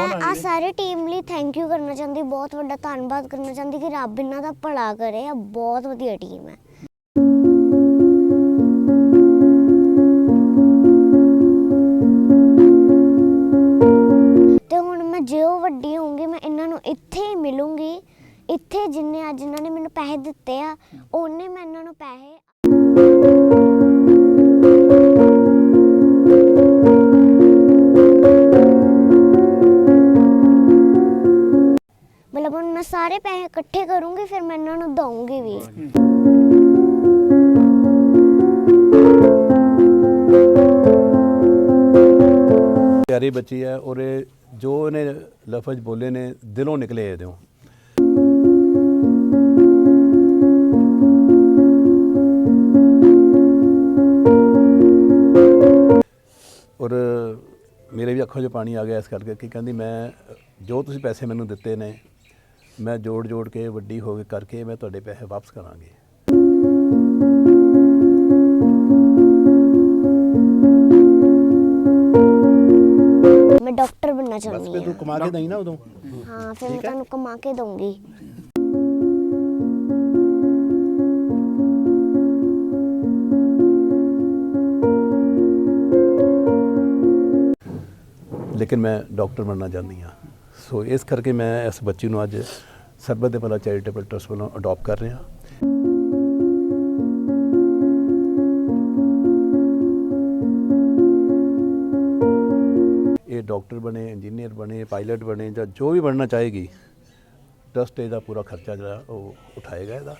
ਆ ਸਾਰੇ ਟੀਮ ਲਈ ਥੈਂਕ ਯੂ ਕਰਨਾ ਚਾਹੁੰਦੀ ਬਹੁਤ ਵੱਡਾ ਧੰਨਵਾਦ ਕਰਨਾ ਚਾਹੁੰਦੀ ਕਿ ਰੱਬ ਇਹਨਾਂ ਦਾ ਭਲਾ ਕਰੇ ਆ ਬਹੁਤ ਵਧੀਆ ਟੀਮ ਹੈ। ਤੇ ਹੁਣ ਮੈਂ ਜਿਉ ਵੱਡੀ ਹੋਊਂਗੀ ਮੈਂ ਇਹਨਾਂ ਨੂੰ ਇੱਥੇ ਹੀ ਮਿਲੂੰਗੀ ਇੱਥੇ ਜਿੰਨੇ ਅੱਜ ਇਹਨਾਂ ਨੇ ਮੈਨੂੰ ਪੈਸੇ ਦਿੱਤੇ ਆ ਉਹਨੇ ਮੈਂ ਇਹਨਾਂ ਨੂੰ ਪੈਸੇ ਸਾਰੇ ਪੈਸੇ ਇਕੱਠੇ ਕਰੂੰਗੀ, ਫਿਰ ਮੈਂ ਇਹਨਾਂ ਨੂੰ ਦਊਂਗੀ ਵੀ। ਪਿਆਰੀ ਬੱਚੀ ਹੈ, ਔਰ ਇਹ ਜੋ ਇਹਨੇ ਲਫ਼ਜ਼ ਬੋਲੇ ਨੇ, ਦਿਲੋਂ ਨਿਕਲੇ ਇਹਦੇ ਔਰ ਮੇਰੇ ਵੀ ਅੱਖਾਂ 'ਚ ਪਾਣੀ ਆ ਗਿਆ ਇਸ ਕਰਕੇ ਕਿ ਕਹਿੰਦੀ ਮੈਂ, ਜੋ ਤੁਸੀਂ ਪੈਸੇ ਮੈਨੂੰ ਦਿੱਤੇ ਨੇ ਮੈਂ ਜੋੜ ਜੋੜ ਕੇ ਵੱਡੀ ਹੋ ਕੇ ਕਰਕੇ ਮੈਂ ਤੁਹਾਡੇ ਪੈਸੇ ਵਾਪਸ ਕਰਾਂਗੀ। ਮੈਂ ਡਾਕਟਰ ਬਣਨਾ ਬਸ ਚਾਹੁੰਦੀ ਫਿਰ ਤੂੰ ਹਾਂ। ਕਮਾ ਕੇ ਦਈ ਨਾ ਉਦੋਂ। ਹਾਂ ਫਿਰ ਮੈਂ ਤੁਹਾਨੂੰ ਕਮਾ ਕੇ ਦਊਂਗੀ। ਲੇਕਿਨ ਮੈਂ ਡਾਕਟਰ ਬਣਨਾ ਚਾਹੁੰਦੀ ਹਾਂ। ਸੋ ਇਸ ਕਰਕੇ ਮੈਂ ਇਸ ਬੱਚੀ ਨੂੰ ਅੱਜ ਸਰਬਤ ਦੇ ਭਲਾ ਚੈਰੀਟੇਬਲ ਟਰਸਟ ਵੱਲੋਂ ਅਡਾਪਟ ਕਰ ਰਿਹਾ ਇਹ ਡਾਕਟਰ ਬਣੇ ਇੰਜੀਨੀਅਰ ਬਣੇ ਪਾਇਲਟ ਬਣੇ ਜਾਂ ਜੋ ਵੀ ਬਣਨਾ ਚਾਹੇਗੀ ਟਰਸਟ ਇਹਦਾ ਪੂਰਾ ਖਰਚਾ ਜਿਹੜਾ ਉਹ ਉਠਾਏਗਾ ਇਹਦਾ।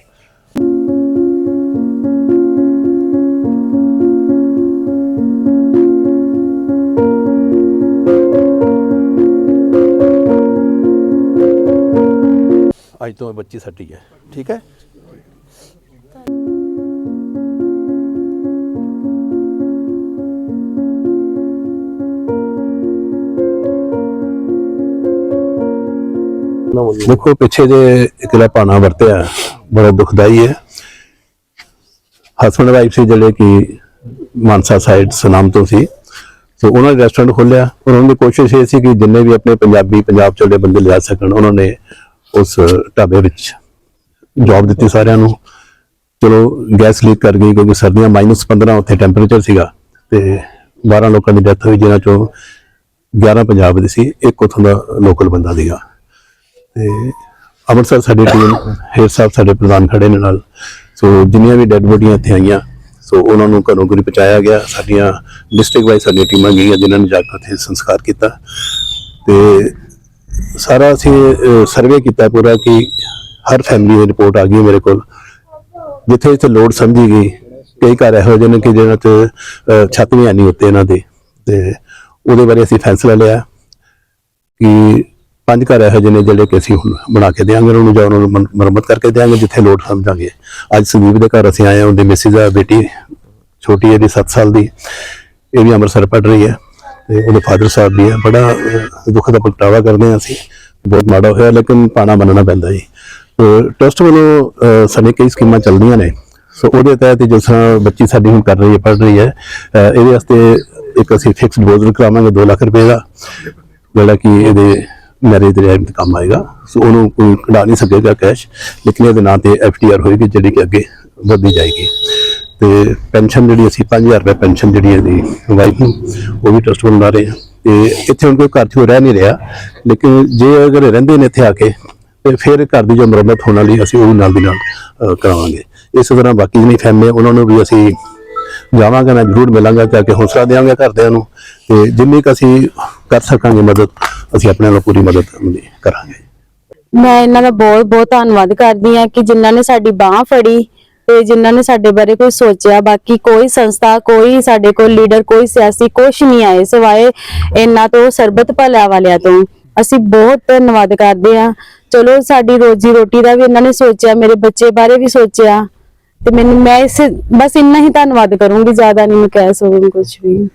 ਅੱਜ ਤੋਂ ਇਹ ਬੱਚੀ ਸਾਡੀ ਹੈ। ਠੀਕ ਹੈ? ਦੇਖੋ, ਪਿੱਛੇ ਜੇ ਇਕਲਾ ਪਾਣਾ ਵਰਤਿਆ, ਬੜਾ ਦੁਖਦਾਈ ਹੈ। ਹਸਬੰਡ ਵਾਈਫ ਸੀ ਜਿਹੜੇ ਕਿ ਮਾਨਸਾ ਸਾਈਡ ਸੁਨਾਮ ਤੋਂ ਸੀ। ਸੋ ਉਹਨਾਂ ਨੇ ਰੈਸਟੋਰੈਂਟ ਖੋਲਿਆ ਉਹਨਾਂ ਦੀ ਕੋਸ਼ਿਸ਼ ਇਹ ਸੀ ਕਿ ਜਿੰਨੇ ਵੀ ਆਪਣੇ ਪੰਜਾਬੀ, ਪੰਜਾਬ ਚੋਂ ਬੰਦੇ ਲਿਆ ਸਕਣ, ਉਹਨਾਂ ਨੇ ਉਸ ਢਾਬੇ ਵਿੱਚ ਜੌਬ ਦਿੱਤੀ ਸਾਰਿਆਂ ਨੂੰ। ਚਲੋ ਗੈਸ ਲੀਕ ਕਰ ਗਈ ਕਿਉਂਕਿ ਸਰਦੀਆਂ -15 ਉੱਥੇ ਟੈਂਪਰੇਚਰ ਸੀਗਾ ਤੇ 12 ਲੋਕਾਂ ਦੀ ਡੈਥ ਹੋਈ, ਜਿਨ੍ਹਾਂ ਚੋਂ 11 ਪੰਜਾਬ ਦੇ ਸੀ, ਇੱਕ ਉੱਥੋਂ ਦਾ ਲੋਕਲ ਬੰਦਾ ਸੀਗਾ। ਤੇ ਅੰਮ੍ਰਿਤਸਰ ਸਾਡੀ ਟੀਮ ਹੇਰ ਸਾਹਿਬ ਸਾਡੇ ਪ੍ਰਧਾਨ ਖੜੇ ਨੇ ਨਾਲ। ਸੋ ਜਿੰਨੀਆਂ ਵੀ ਡੈੱਡ ਬੋਡੀਆਂ ਇੱਥੇ ਆਈਆਂ, ਸੋ ਉਹਨਾਂ ਨੂੰ ਘਰੋਂ ਘਰੀ ਪਹੁੰਚਾਇਆ ਗਿਆ। ਸਾਡੀਆਂ ਡਿਸਟ੍ਰਿਕਟ ਵਾਈਜ਼ ਸਾਡੀਆਂ ਟੀਮਾਂ ਗਈਆਂ, ਜਿਨ੍ਹਾਂ ਨੇ ਜਾ ਕੇ ਉੱਥੇ ਸੰਸਕਾਰ ਕੀਤਾ। ਤੇ ਸਾਰਾ ਅਸੀਂ ਸਰਵੇ ਕੀਤਾ ਪੂਰਾ ਕਿ ਹਰ ਫੈਮਿਲੀ ਦੀ ਰਿਪੋਰਟ ਆ ਗਈ ਮੇਰੇ ਕੋਲ। ਜਿੱਥੇ ਜਿੱਥੇ ਲੋੜ ਸਮਝੀ ਗਈ, ਕਈ ਘਰ ਇਹੋ ਜਿਹੇ ਨੇ ਕਿ ਜਿਹਨਾਂ 'ਚ ਛੱਤ ਵੀ ਨਹੀਂ ਉੱਤੇ ਇਹਨਾਂ ਦੇ। ਤੇ ਉਹਦੇ ਬਾਰੇ ਅਸੀਂ ਫੈਸਲਾ ਲਿਆ ਕਿ ਪੰਜ ਘਰ ਇਹੋ ਜਿਹੇ ਨੇ ਜਿਹੜੇ ਕਿ ਅਸੀਂ ਹੁਣ ਬਣਾ ਕੇ ਦੇਵਾਂਗੇ ਉਹਨਾਂ ਨੂੰ ਜਾਂ ਉਹਨਾਂ ਨੂੰ ਮਨ- ਮੁਰੰਮਤ ਕਰਕੇ ਦੇਵਾਂਗੇ ਜਿੱਥੇ ਲੋੜ ਸਮਝਾਂਗੇ। ਅੱਜ ਸੰਦੀਪ ਦੇ ਘਰ ਅਸੀਂ ਆਏ ਹਾਂ, ਉਹਦੇ ਮਿਸਿਸ ਆ, ਬੇਟੀ, ਛੋਟੀ ਇਹਦੀ 7 ਸਾਲ ਦੀ। ਇਹ ਵੀ ਅੰਮ੍ਰਿਤਸਰ ਪੜ ਰਹੀ ਹੈ। ਤੇ ਉਹਦੇ ਫਾਦਰ ਸਾਹਿਬ ਵੀ ਹੈ, ਬੜਾ ਦੁੱਖ ਦਾ ਪ੍ਰਗਟਾਵਾ ਕਰਦੇ ਹਾਂ ਅਸੀਂ। ਬਹੁਤ ਮਾੜਾ ਹੋਇਆ, ਲੇਕਿਨ ਪਾਣਾ ਮੰਨਣਾ ਪੈਂਦਾ ਜੀ। ਟਰਸਟ ਵੱਲੋਂ ਸਾਡੇ ਕਈ ਸਕੀਮਾਂ ਚੱਲਦੀਆਂ ਨੇ। ਸੋ ਉਹਦੇ ਤਹਿਤ ਜਿਸ ਤਰ੍ਹਾਂ ਬੱਚੀ ਸਾਡੀ ਹੁਣ ਕਰ ਰਹੀ ਹੈ ਪੜ ਰਹੀ ਹੈ ਇਹਦੇ ਵਾਸਤੇ ਇੱਕ ਅਸੀਂ ਫਿਕਸ ਡਿਪੋਜ਼ਿਟ ਕਰਾਵਾਂਗੇ 2 ਲੱਖ ਰੁਪਏ ਦਾ, ਜਿਹੜਾ ਕਿ ਇਹਦੇ ਮੈਰਿਜ ਦੇ ਟਾਈਮ ਕੰਮ ਆਏਗਾ। ਸੋ ਉਹਨੂੰ ਕੋਈ ਕਢਾ ਨਹੀਂ ਸਕੇਗਾ ਕੈਸ਼ ਲੇਕਿਨ ਇਹਦੇ ਨਾਂ ਤੇ ਐਫਟੀਆਰ ਹੋਏਗੀ, ਜਿਹੜੀ ਕਿ ਅੱਗੇ ਵਧਦੀ ਜਾਏਗੀ। ਤੇ ਪੈਨਸ਼ਨ ਜਿਹੜੀ ਅਸੀਂ 5000 ਰੁਪਏ ਪੈਨਸ਼ਨ ਜਿਹੜੀ ਇਹਦੀ ਵਾਈਫ ਨੂੰ, ਉਹ ਵੀ ਟਰਸਟ ਵੱਲੋਂ ਰਹੇ ਹਾਂ। ਤੇ ਇੱਥੇ ਹੁਣ ਕੋਈ ਘਰ 'ਚ ਰਹਿ ਨਹੀਂ ਰਿਹਾ, ਲੇਕਿਨ ਜੇ ਅਗਰ ਰਹਿੰਦੇ ਨੇ ਇੱਥੇ ਆ ਕੇ, ਤੇ ਫਿਰ ਘਰ ਦੀ ਜੋ ਮੁਰੰਮਤ ਹੋਣ ਵਾਲੀ ਅਸੀਂ ਉਹ ਨਾਲ ਦੀ ਨਾਲ ਕਰਾਵਾਂਗੇ। ਇਸੇ ਤਰ੍ਹਾਂ ਬਾਕੀ ਜਿਹੜੀ ਫੈਮਿਲੀ ਉਹਨਾਂ ਨੂੰ ਵੀ ਅਸੀਂ ਜਾਵਾਂਗੇ ਨਾ, ਜ਼ਰੂਰ ਮਿਲਾਂਗਾ ਤਾਂ ਕਿ ਹੌਸਲਾ ਦੇਵਾਂਗੇ ਘਰਦਿਆਂ ਨੂੰ, ਤੇ ਜਿੰਨੀ ਕੁ ਅਸੀਂ ਕਰ ਸਕਾਂਗੇ ਮਦਦ, ਅਸੀਂ ਆਪਣੇ ਵੱਲੋਂ ਪੂਰੀ ਮਦਦ ਕਰਾਂਗੇ। ਮੈਂ ਇਹਨਾਂ ਦਾ ਬਹੁਤ ਬਹੁਤ ਧੰਨਵਾਦ ਕਰਦੀ ਹਾਂ ਕਿ ਜਿਨ੍ਹਾਂ ਨੇ ਸਾਡੀ ਬਾਹ ਫੜੀ ਤੇ ਜਿਨ੍ਹਾਂ ਨੇ ਸਾਡੇ ਬਾਰੇ ਕੋਈ ਸੋਚਿਆ, ਬਾਕੀ ਕੋਈ ਸੰਸਥਾ, ਕੋਈ ਸਾਡੇ ਕੋਲ ਲੀਡਰ, ਕੋਈ ਸਿਆਸੀ ਕੁਛ ਨਹੀਂ ਆਏ ਸਿਵਾਏ ਇਹਨਾਂ ਤੋਂ ਸਰਬਤ ਭਲਾ ਵਾਲਿਆਂ ਤੋਂ। ਅਸੀਂ ਬਹੁਤ ਧੰਨਵਾਦ ਕਰਦੇ ਹਾਂ। ਚਲੋ, ਸਾਡੀ ਰੋਜੀ ਰੋਟੀ ਦਾ ਵੀ ਇਹਨਾਂ ਨੇ ਸੋਚਿਆ, ਮੇਰੇ ਬੱਚੇ ਬਾਰੇ ਵੀ ਸੋਚਿਆ। ਤੇ ਮੈਨੂੰ ਮੈਂ ਇਸ, ਬਸ ਇੰਨਾ ਹੀ ਧੰਨਵਾਦ ਕਰੂੰਗੀ, ਜ਼ਿਆਦਾ ਨਹੀਂ ਮੈਂ ਕਹਿ ਸਕੂੰਗੀ ਕੁਝ ਵੀ।